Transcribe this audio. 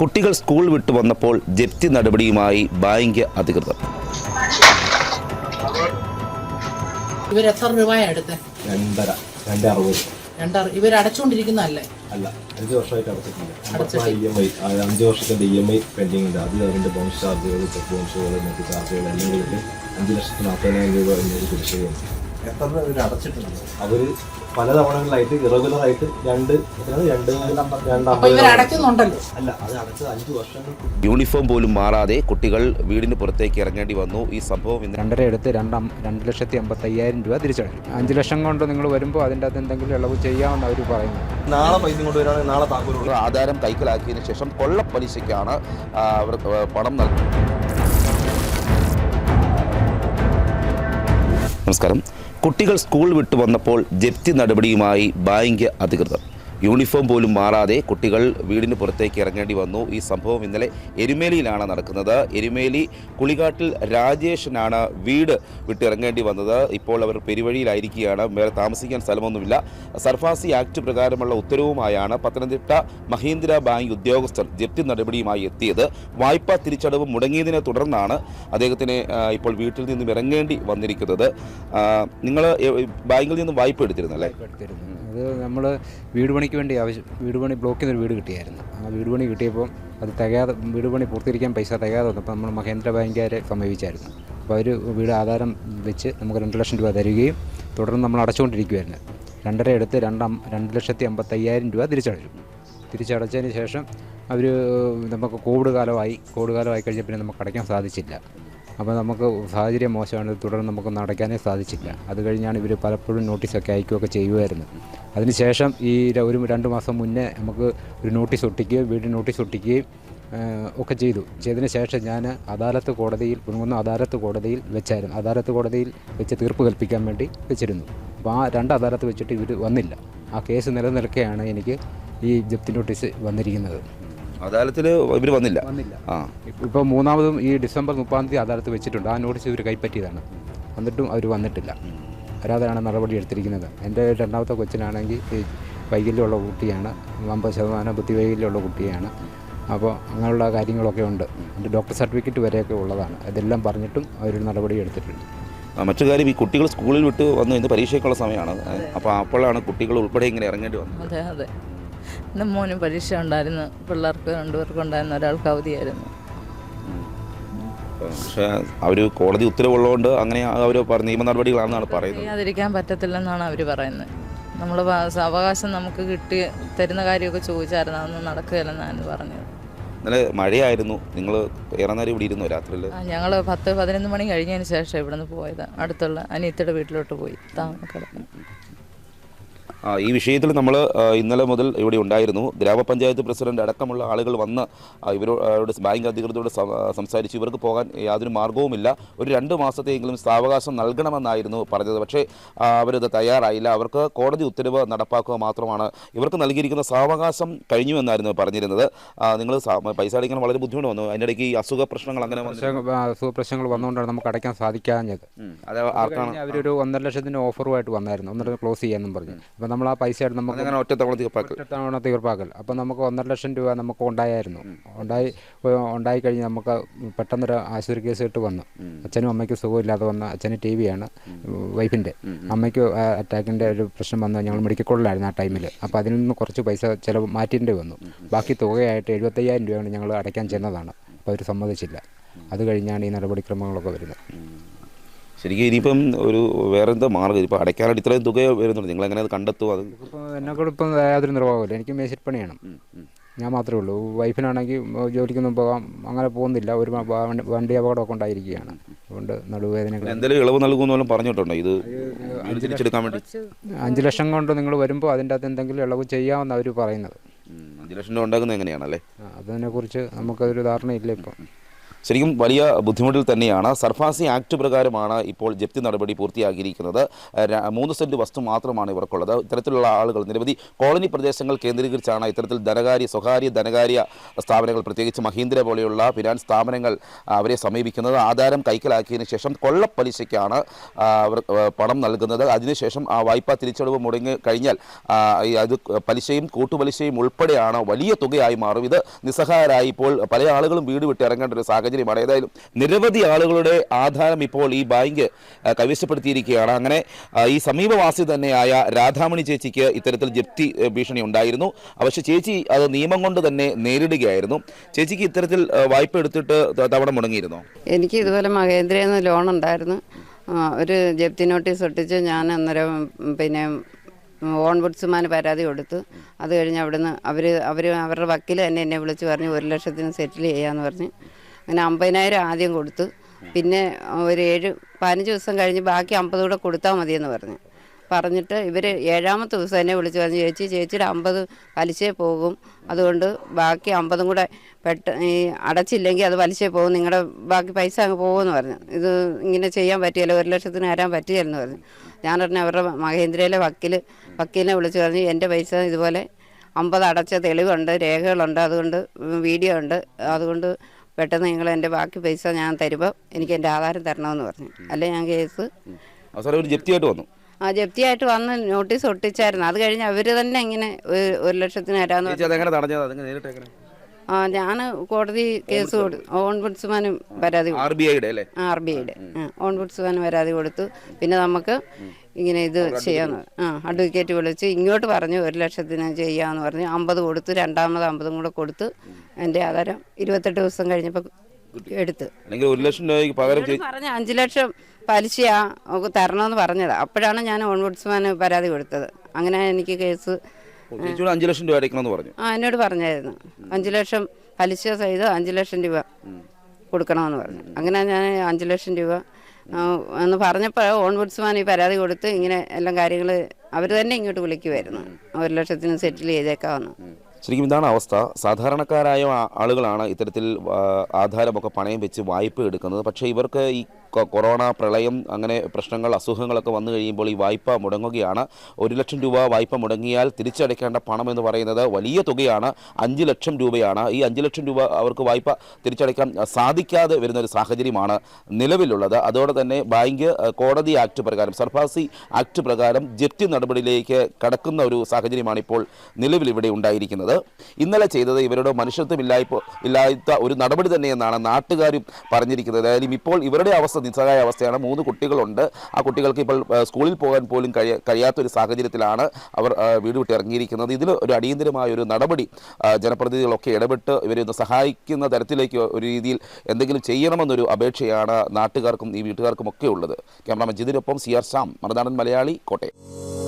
കുട്ടികൾ സ്കൂൾ വിട്ടു വന്നപ്പോൾ ജപ്തി നടപടിയുമായി ബാങ്ക് അധികൃതർ. ഇവർ എത്ര രൂപയാ എടുത്തേ? രണ്ടര രണ്ട് അറുപത് രണ്ടാ ഇവർ അടച്ചുകൊണ്ടിരിക്കുന്നതല്ലേ അല്ല അഞ്ച് വർഷമായിട്ട് അടച്ചിട്ടില്ല. ഇ എം ഐ അഞ്ച് വർഷത്തിന്റെ ഇ എം ഐ പെൻഡിങ് ഉണ്ട് അത് അതിന്റെ ബൗൺസ് ചാർജുകൾ ചെക്ക് ബൗൺസുകൾ മറ്റ് ചാർജുകൾ എല്ലാം കൂടിയിട്ട് അഞ്ച് ലക്ഷത്തി നാൽപ്പതിനായിരം രൂപ എന്നൊരു കുടിശ്ശികയുണ്ട്. എത്ര രൂപ അടച്ചിട്ടുണ്ട്. അവർ പല തവണകളിലായിട്ട് ഇറഗുലറായിട്ട് രണ്ട്? രണ്ട് രണ്ട് അപ്പൊ ഇവർ അമ്പത് അല്ല അത് അടച്ചത് അഞ്ച് വർഷങ്ങൾ യൂണിഫോം പോലും മാറാതെ കുട്ടികൾ വീടിന് പുറത്തേക്ക് ഇറങ്ങേണ്ടി വന്നു. ഈ സംഭവം ഇന്ന് രണ്ടര എടുത്ത് രണ്ടാം രണ്ട് ലക്ഷത്തി അമ്പത്തയ്യായിരം രൂപ തിരിച്ചടച്ചു. അഞ്ച് ലക്ഷം കൊണ്ട് നിങ്ങൾ വരുമ്പോൾ അതിന്റെ അകത്ത് എന്തെങ്കിലും ഇളവ് ചെയ്യാമെന്ന് അവർ പറയുന്നു. നാളെ പൈസ കൊണ്ടുവരാണെങ്കിൽ നാളെ താക്കോൽ ആധാരം കൈക്കലാക്കിയതിനു ശേഷം കൊള്ളപ്പലിശയ്ക്കാണ് അവർ പണം നൽകുന്നത് നമസ്കാരം. കുട്ടികൾ സ്കൂൾ വിട്ടു വന്നപ്പോൾ ജപ്തി നടപടിയുമായി ബാങ്ക് അധികൃതർ യൂണിഫോം പോലും മാറാതെ കുട്ടികൾ വീടിന് പുറത്തേക്ക് ഇറങ്ങേണ്ടി വന്നു. ഈ സംഭവം ഇന്നലെ എരുമേലിയിലാണ് നടക്കുന്നത്. എരുമേലി കുളികാട്ടിൽ രാജേഷനാണ് വീട് വിട്ടിറങ്ങേണ്ടി വന്നത്. ഇപ്പോൾ അവർ പെരുവഴിയിലായിരിക്കുകയാണ്. വേറെ താമസിക്കാൻ സ്ഥലമൊന്നുമില്ല. സർഫാസി ആക്ട് പ്രകാരമുള്ള ഉത്തരവുമായാണ് പത്തനംതിട്ട മഹീന്ദ്ര ബാങ്ക് ഉദ്യോഗസ്ഥർ ജപ്തി നടപടിയുമായി എത്തിയത്. വായ്പാ തിരിച്ചടവ് മുടങ്ങിയതിനെ തുടർന്നാണ് അദ്ദേഹത്തിന് ഇപ്പോൾ വീട്ടിൽ നിന്നും ഇറങ്ങേണ്ടി വന്നിരിക്കുന്നത്. നിങ്ങൾ ബാങ്കിൽ നിന്ന് വായ്പ എടുത്തിരുന്നല്ലേ? എടുത്തിരുന്നു. അത് നമ്മൾ വീട് പണിക്ക് വേണ്ടി ആവശ്യം വീട് പണി ബ്ലോക്കിൽ നിന്ന് ഒരു വീട് കിട്ടിയായിരുന്നു. ആ വീട് പണി കിട്ടിയപ്പോൾ അത് തികയാതെ വീട് പണി പൂർത്തീകരിക്കാൻ പൈസ തികയാതെ വന്നപ്പോൾ നമ്മൾ മഹേന്ദ്ര ബാങ്കുകാരെ സമീപിച്ചായിരുന്നു. അപ്പോൾ അവർ വീട് ആധാരം വെച്ച് നമുക്ക് രണ്ട് ലക്ഷം രൂപ തരികയും തുടർന്ന് നമ്മൾ അടച്ചുകൊണ്ടിരിക്കുമായിരുന്നു രണ്ടര എടുത്ത് രണ്ട് രണ്ട് ലക്ഷത്തി അമ്പത്തയ്യായിരം രൂപ തിരിച്ചടച്ചു. തിരിച്ചടച്ചതിന് ശേഷം അവർ നമുക്ക് കോവിഡ് കാലമായി കോവിഡ് കാലമായി കഴിഞ്ഞാൽ പിന്നെ നമുക്ക് അടയ്ക്കാൻ സാധിച്ചില്ല. അപ്പോൾ നമുക്ക് സാഹചര്യം മോശമാണ് തുടർന്ന് നമുക്ക് നടക്കാനേ സാധിച്ചില്ല. അത് കഴിഞ്ഞാണ് ഇവർ പലപ്പോഴും നോട്ടീസൊക്കെ അയക്കുകയൊക്കെ ചെയ്യുമായിരുന്നു. അതിനുശേഷം ഈ ഒരു രണ്ട് മാസം മുന്നേ നമുക്ക് ഒരു നോട്ടീസ് ഒട്ടിക്കുകയും വീട്ടിൽ നോട്ടീസ് ഒട്ടിക്കുകയും ഒക്കെ ചെയ്തു. ചെയ്തതിന് ശേഷം ഞാൻ അദാലത്ത് കോടതിയിൽ കുണുങ്ങുന്ന അദാലത്ത് കോടതിയിൽ വെച്ചായിരുന്നു. അദാലത്ത് കോടതിയിൽ വെച്ച് തീർപ്പ് കൽപ്പിക്കാൻ വേണ്ടി വെച്ചിരുന്നു. അപ്പോൾ ആ രണ്ട് അദാലത്ത് വെച്ചിട്ട് ഇവർ വന്നില്ല. ആ കേസ് നിലനിൽക്കെയാണ് എനിക്ക് ഈ ജപ്തി നോട്ടീസ് വന്നിരിക്കുന്നത്. അദാലത്തിൽ ഇവർ വന്നില്ല. വന്നില്ല. ആ. ഇപ്പോൾ മൂന്നാമതും ഈ ഡിസംബർ മുപ്പാം തീയതി അദാലത്ത് വെച്ചിട്ടുണ്ട്. ആ നോട്ടീസ് ഇവർ കൈപ്പറ്റിയതാണ്. എന്നിട്ടും അവർ വന്നിട്ടില്ല. വരാതെയാണ് നടപടി എടുത്തിരിക്കുന്നത്? എന്റെ രണ്ടാമത്തെ കൊച്ചിനാണെങ്കിൽ ഈ വൈകല്യമുള്ള കുട്ടിയാണ്. അമ്പത് ശതമാനം ബുദ്ധിവൈകല്യമുള്ള കുട്ടിയാണ്. അപ്പോൾ അങ്ങനെയുള്ള കാര്യങ്ങളൊക്കെ ഉണ്ട്. എന്റെ ഡോക്ടർ സർട്ടിഫിക്കറ്റ് വരെയൊക്കെ ഉള്ളതാണ്. അതെല്ലാം പറഞ്ഞിട്ടും അവർ നടപടി എടുത്തിട്ടുണ്ട്. മറ്റു കാര്യം ഈ കുട്ടികൾ സ്കൂളിൽ വിട്ട് വന്നു ഇന്ന് പരീക്ഷയ്ക്കുള്ള സമയമാണ്. അപ്പോൾ അപ്പോഴാണ് കുട്ടികൾ ഉൾപ്പെടെ ഇങ്ങനെ ഇറങ്ങേണ്ടി വന്നത്. അതെ അതെ. ഇന്ന് മോന് പരീക്ഷ ഉണ്ടായിരുന്നു. പിള്ളേർക്ക് രണ്ടുപേർക്കും ഉണ്ടായിരുന്നു ഒരാൾക്ക് അവധിയായിരുന്നു. പക്ഷേ അവർ കോടതി ഉത്തരവുള്ളതുകൊണ്ട് അങ്ങനെ അവർ നിയമ നടപടികളാണെന്നാണ് പറയുന്നത്. ചെയ്യാതിരിക്കാൻ പറ്റത്തില്ലെന്നാണ് അവർ പറയുന്നത്. നമ്മൾ അവകാശം നമുക്ക് കിട്ടി തരുന്ന കാര്യമൊക്കെ ചോദിച്ചായിരുന്നു. അതൊന്നും നടക്കുകയില്ലെന്നാണ് പറഞ്ഞത്. ഇന്നലെ മഴയായിരുന്നു. നിങ്ങൾ ഏറെ നേരം ഇവിടെ ഇരുന്നു രാത്രിയിൽ ഞങ്ങൾ പത്ത് പതിനൊന്ന് മണി കഴിഞ്ഞതിന് ശേഷം ഇവിടുന്ന് പോയത്. അടുത്തുള്ള അനിയത്തിയുടെ വീട്ടിലോട്ട് പോയി. ആ, ഈ വിഷയത്തിൽ നമ്മൾ ഇന്നലെ മുതൽ ഇവിടെ ഉണ്ടായിരുന്നു. ഗ്രാമപഞ്ചായത്ത് പ്രസിഡന്റ് അടക്കമുള്ള ആളുകൾ വന്ന് ഇവരോട് ബാങ്ക് അധികൃതരോട് സംസാരിച്ച് ഇവർക്ക് പോകാൻ യാതൊരു മാർഗവുമില്ല ഒരു രണ്ട് മാസത്തെയെങ്കിലും സാവകാശം നൽകണമെന്നായിരുന്നു പറഞ്ഞത്. പക്ഷേ അവരത് തയ്യാറായില്ല. അവർക്ക് കോടതി ഉത്തരവ് നടപ്പാക്കുക മാത്രമാണ് ഇവർക്ക് നൽകിയിരിക്കുന്ന സാവകാശം കഴിഞ്ഞു എന്നായിരുന്നു പറഞ്ഞിരുന്നത് നിങ്ങൾ പൈസ അടയ്ക്കാൻ വളരെ ബുദ്ധിമുട്ട് വന്നു. അതിന്റെ ഇടയ്ക്ക് ഈ അസുഖ പ്രശ്നങ്ങൾ അങ്ങനെ അസുഖ പ്രശ്നങ്ങൾ വന്നുകൊണ്ടാണ് നമുക്ക് അടയ്ക്കാൻ സാധിക്കാഞ്ഞത്. അവരൊരു ഒന്നര ലക്ഷത്തിന്റെ ഓഫറുമായിട്ട് വന്നായിരുന്നു. ഒന്നര ക്ലോസ് ചെയ്യാമെന്നും പറഞ്ഞു. അപ്പോൾ നമ്മൾ ആ പൈസ ആയിട്ട് നമുക്ക് അങ്ങനെ ഒറ്റത്തവണ തവണ തീർപ്പാക്കൽ. ഒറ്റത്തവണ തീർപ്പാക്കൽ. അപ്പോൾ നമുക്ക് ഒന്നര ലക്ഷം രൂപ നമുക്ക് ഉണ്ടായായിരുന്നു. ഉണ്ടായി ഉണ്ടായി കഴിഞ്ഞ് നമുക്ക് പെട്ടെന്നൊരു ആശുപത്രി കേസ് ഇട്ട് വന്നു. അച്ഛനും അമ്മയ്ക്കും സുഖമില്ലാതെ വന്ന അച്ഛന് ടി വിയാണ് വൈഫിന്റെ അമ്മയ്ക്ക് അറ്റാക്കിന്റെ ഒരു പ്രശ്നം വന്നു. ഞങ്ങൾ മെഡിക്കൽ കോളിലായിരുന്നു ആ ടൈമിൽ അപ്പോൾ അതിൽ നിന്ന് കുറച്ച് പൈസ ചിലവ് മാറ്റേണ്ടി വന്നു. ബാക്കി തുകയായിട്ട് എഴുപത്തയ്യായിരം രൂപയാണ് ഞങ്ങൾ അടയ്ക്കാൻ ചെന്നതാണ്. അപ്പോൾ അവർ സമ്മതിച്ചില്ല. അത് കഴിഞ്ഞാണ് ഈ നടപടിക്രമങ്ങളൊക്കെ വരുന്നത്. ശരിക്കും ഇനിയിപ്പം ഒരു വേറെ എന്താ മാർഗം ഇപ്പോൾ അടയ്ക്കാനായിട്ട് ഇത്രയും തുക വരുന്നുണ്ട്. നിങ്ങൾ എങ്ങനെ അത് കണ്ടെത്തും? അത് ഇപ്പോൾ കൂടെ ഇപ്പം യാതൊരു നിർവാഹമില്ല എനിക്ക് മേശിപ്പണി പണിയാണ്. ഞാൻ മാത്രമേ ഉള്ളൂ. വൈഫിനാണെങ്കിൽ ജോലിക്കൊന്നും പോകാം. അങ്ങനെ പോകുന്നില്ല. ഒരു വണ്ടി അപകടമൊക്കെ ഉണ്ടായിരിക്കുകയാണ്. അതുകൊണ്ട് നടുവേദനകൾ എന്തെങ്കിലും ഇളവ് നൽകുമെന്നോലും പറഞ്ഞിട്ടുണ്ടോ? ഇത് തിരിച്ചെടുക്കാൻ വേണ്ടി? അഞ്ച് ലക്ഷം കൊണ്ട് നിങ്ങൾ വരുമ്പോൾ അതിന്റെ അകത്ത് എന്തെങ്കിലും ഇളവ് ചെയ്യാമെന്ന് അവർ പറയുന്നത്. അഞ്ച് ലക്ഷം രൂപ ഉണ്ടാക്കുന്നത് എങ്ങനെയാണല്ലേ? അതിനെക്കുറിച്ച് നമുക്കതൊരു ധാരണയില്ല ഇപ്പം. ശരിക്കും വലിയ ബുദ്ധിമുട്ടിൽ തന്നെയാണ്. സർഫാസി ആക്ട് പ്രകാരമാണ് ഇപ്പോൾ ജപ്തി നടപടി പൂർത്തിയാക്കിയിരിക്കുന്നത്. മൂന്ന് സെന്റ് വസ്തു മാത്രമാണ് ഇവർക്കുള്ളത്. ഇത്തരത്തിലുള്ള ആളുകൾ നിരവധി കോളനി പ്രദേശങ്ങൾ കേന്ദ്രീകരിച്ചാണ് ഇത്തരത്തിൽ ധനകാര്യ സ്വകാര്യ ധനകാര്യ സ്ഥാപനങ്ങൾ പ്രത്യേകിച്ച് മഹീന്ദ്ര പോലെയുള്ള ഫിനാൻസ് സ്ഥാപനങ്ങൾ അവരെ സമീപിക്കുന്നത്. ആധാരം കൈക്കലാക്കിയതിനു ശേഷം കൊള്ളപ്പലിശയ്ക്കാണ് അവർ പണം നൽകുന്നത്. അതിനുശേഷം ആ വായ്പ തിരിച്ചടവ് മുടങ്ങി കഴിഞ്ഞാൽ അത് പലിശയും കൂട്ടുപലിശയും ഉൾപ്പെടെയാണ് വലിയ തുകയായി മാറും. ഇത് നിസ്സഹായരായി ഇപ്പോൾ പല ആളുകളും വീട് വിട്ട് ഇറങ്ങേണ്ട ഒരു സാഹചര്യമാണ്. ഏതായാലും നിരവധി ആളുകളുടെ ആധാരം ഇപ്പോൾ ഈ ബാങ്ക് കൈവശപ്പെടുത്തിയിരിക്കുകയാണ്. അങ്ങനെ ഈ സമീപവാസി തന്നെയായ രാധാമണി ചേച്ചിക്ക് ഇത്തരത്തിൽ ജപ്തി ഭീഷണി ഉണ്ടായിരുന്നു. പക്ഷേ ചേച്ചി അത് നിയമം കൊണ്ട് തന്നെ നേരിടുകയായിരുന്നു. ചേച്ചിക്ക് ഇത്തരത്തിൽ വായ്പ എടുത്തിട്ട് തവണ മുടങ്ങിയിരുന്നോ? എനിക്ക് ഇതുപോലെ മഹേന്ദ്രയിൽ നിന്ന് ലോൺ ഉണ്ടായിരുന്നു. ഒരു ജപ്തി നോട്ടീസ് ഒട്ടിച്ച് ഞാൻ അന്നേരം പിന്നെ പിന്നെ ഓൺബുഡ്സ്മാന് പരാതി കൊടുത്തു അത് കഴിഞ്ഞ് അവിടുന്ന് അവർ അവർ അവരുടെ വക്കീൽ തന്നെ എന്നെ വിളിച്ച് പറഞ്ഞു ഒരു ലക്ഷത്തിന് സെറ്റിൽ ചെയ്യാമെന്ന് പറഞ്ഞ്. അങ്ങനെ അമ്പതിനായിരം ആദ്യം കൊടുത്തു. പിന്നെ ഒരു ഏഴ് പതിനഞ്ച് ദിവസം കഴിഞ്ഞ് ബാക്കി അമ്പത് കൂടെ കൊടുത്താൽ മതിയെന്ന് പറഞ്ഞു. പറഞ്ഞിട്ട് ഇവർ ഏഴാമത്തെ ദിവസം എന്നെ വിളിച്ച് പറഞ്ഞു ചേച്ചി ചേച്ചിയുടെ അമ്പത് പലിശയെ പോകും. അതുകൊണ്ട് ബാക്കി അമ്പതും കൂടെ പെട്ട ഈ അടച്ചില്ലെങ്കിൽ അത് പലിശയെ പോകും. നിങ്ങളുടെ ബാക്കി പൈസ അങ്ങ് പോകുമെന്ന് പറഞ്ഞു. ഇത് ഇങ്ങനെ ചെയ്യാൻ പറ്റിയല്ലോ ഒരു ലക്ഷത്തിന് തരാൻ പറ്റിയല്ലെന്ന് പറഞ്ഞു. ഞാൻ പറഞ്ഞു അവരുടെ മഹേന്ദ്രയിലെ വക്കീൽ വക്കീലിനെ വിളിച്ച് പറഞ്ഞു എന്റെ പൈസ ഇതുപോലെ അമ്പത് അടച്ച തെളിവുണ്ട് രേഖകളുണ്ട് അതുകൊണ്ട് വീഡിയോ ഉണ്ട്. അതുകൊണ്ട് പെട്ടെന്ന് നിങ്ങൾ എന്റെ ബാക്കി പൈസ ഞാൻ തരുമ്പോൾ എനിക്ക് എന്റെ ആധാരം തരണമെന്ന് പറഞ്ഞു. അല്ലെ ഞാൻ കേസ്? അവസാനം ഒരു ജപ്തിയായിട്ട് വന്നു. ആ ജപ്തിയായിട്ട് വന്ന് നോട്ടീസ് ഒട്ടിച്ചായിരുന്നു. അത് കഴിഞ്ഞ് അവർ തന്നെ ഇങ്ങനെ ഒരു- ലക്ഷത്തിന് തരാമെന്ന് ചേച്ചി ആ ഞാൻ കോടതി കേസ് കൊടുത്തു ഓൺബുഡ്സ്മാനും പരാതി ആർ ബി ഐയുടെ അല്ലേ? ആർ ബി ഐയുടെ. ഓൺബുഡ്സ്മാനും പരാതി കൊടുത്തു. പിന്നെ നമുക്ക് ഇങ്ങനെ ഇത് ചെയ്യാന്ന് ആ അഡ്വക്കേറ്റ് വിളിച്ച് ഇങ്ങോട്ട് പറഞ്ഞു ഒരു ലക്ഷത്തിന് ചെയ്യാമെന്ന് പറഞ്ഞു. അമ്പത് കൊടുത്തു രണ്ടാമത് അമ്പതും കൂടെ കൊടുത്ത് എന്റെ ആധാരം ഇരുപത്തെട്ട് ദിവസം കഴിഞ്ഞപ്പോൾ എടുത്ത്. അല്ലെങ്കിൽ ഒരു ലക്ഷം രൂപയ്ക്ക് പകരം പറഞ്ഞ അഞ്ച് ലക്ഷം പലിശയാ തരണമെന്ന് പറഞ്ഞത്. അപ്പോഴാണ് ഞാൻ ഓൺബുഡ്സ്മാന് പരാതി കൊടുത്തത്. അങ്ങനെ എനിക്ക് കേസ് ചേച്ചിയോട് അഞ്ച് ലക്ഷം രൂപ അടയ്ക്കണമെന്ന് പറഞ്ഞു. ആ എന്നോട് പറഞ്ഞായിരുന്നു. അഞ്ചു ലക്ഷം പലിശ സഹിതം അഞ്ചു ലക്ഷം രൂപ കൊടുക്കണമെന്ന് പറഞ്ഞു. അങ്ങനെ ഞാൻ അഞ്ചു ലക്ഷം രൂപ എന്ന് പറഞ്ഞപ്പോൾ ഓൺബുഡ്സ്മാൻ ഈ പരാതി കൊടുത്ത് ഇങ്ങനെ എല്ലാം കാര്യങ്ങൾ അവർ തന്നെ ഇങ്ങോട്ട് വിളിക്കുമായിരുന്നു ഒരു ലക്ഷത്തിന് സെറ്റിൽ ചെയ്തേക്കാവുന്നു. ശരിക്കും ഇതാണ് അവസ്ഥ. സാധാരണക്കാരായ ആളുകളാണ് ഇത്തരത്തിൽ ആധാരമൊക്കെ പണയം വെച്ച് വായ്പ എടുക്കുന്നത്. പക്ഷേ ഇവർക്ക് ഈ കൊറോണ പ്രളയം അങ്ങനെ പ്രശ്നങ്ങൾ അസുഖങ്ങളൊക്കെ വന്നു കഴിയുമ്പോൾ ഈ വായ്പ മുടങ്ങുകയാണ്. ഒരു ലക്ഷം രൂപ വായ്പ മുടങ്ങിയാൽ തിരിച്ചടയ്ക്കേണ്ട പണം എന്ന് പറയുന്നത് വലിയ തുകയാണ്. അഞ്ച് ലക്ഷം രൂപയാണ്. ഈ അഞ്ച് ലക്ഷം രൂപ അവർക്ക് വായ്പ തിരിച്ചടയ്ക്കാൻ സാധിക്കാതെ വരുന്ന ഒരു സാഹചര്യമാണ് നിലവിലുള്ളത്. അതോടെ തന്നെ ബാങ്ക് കോടതി ആക്ട് പ്രകാരം സർഫാസി ആക്ട് പ്രകാരം ജപ്തി നടപടിയിലേക്ക് കടക്കുന്ന ഒരു സാഹചര്യമാണ് ഇപ്പോൾ നിലവിൽ ഇവിടെ ഉണ്ടായിരിക്കുന്നത്. ഇന്നലെ ചെയ്തത് ഇവരുടെ മനുഷ്യത്വം ഇല്ലായ്പ ഇല്ലാത്ത ഒരു നടപടി തന്നെയെന്നാണ് നാട്ടുകാരും പറഞ്ഞിരിക്കുന്നത്. ഏതായാലും ഇപ്പോൾ ഇവരുടെ അവസ്ഥ നിസ്സഹായ അവസ്ഥയാണ്. മൂന്ന് കുട്ടികളുണ്ട്. ആ കുട്ടികൾക്ക് ഇപ്പോൾ സ്കൂളിൽ പോകാൻ പോലും കഴിയ കഴിയാത്തൊരു സാഹചര്യത്തിലാണ് അവർ വീട് വിട്ട് ഇറങ്ങിയിരിക്കുന്നത്. ഇതിൽ ഒരു അടിയന്തരമായ ഒരു നടപടി ജനപ്രതിനിധികളൊക്കെ ഇടപെട്ട് ഇവരെ ഒന്ന് സഹായിക്കുന്ന തരത്തിലേക്ക് ഒരു രീതിയിൽ എന്തെങ്കിലും ചെയ്യണമെന്നൊരു അപേക്ഷയാണ് നാട്ടുകാർക്കും ഈ വീട്ടുകാർക്കും ഒക്കെ ഉള്ളത്. ക്യാമറ മജിദിനൊപ്പം സി ആർ ശ്യാം മറുനാടൻ മലയാളി കോട്ടയം.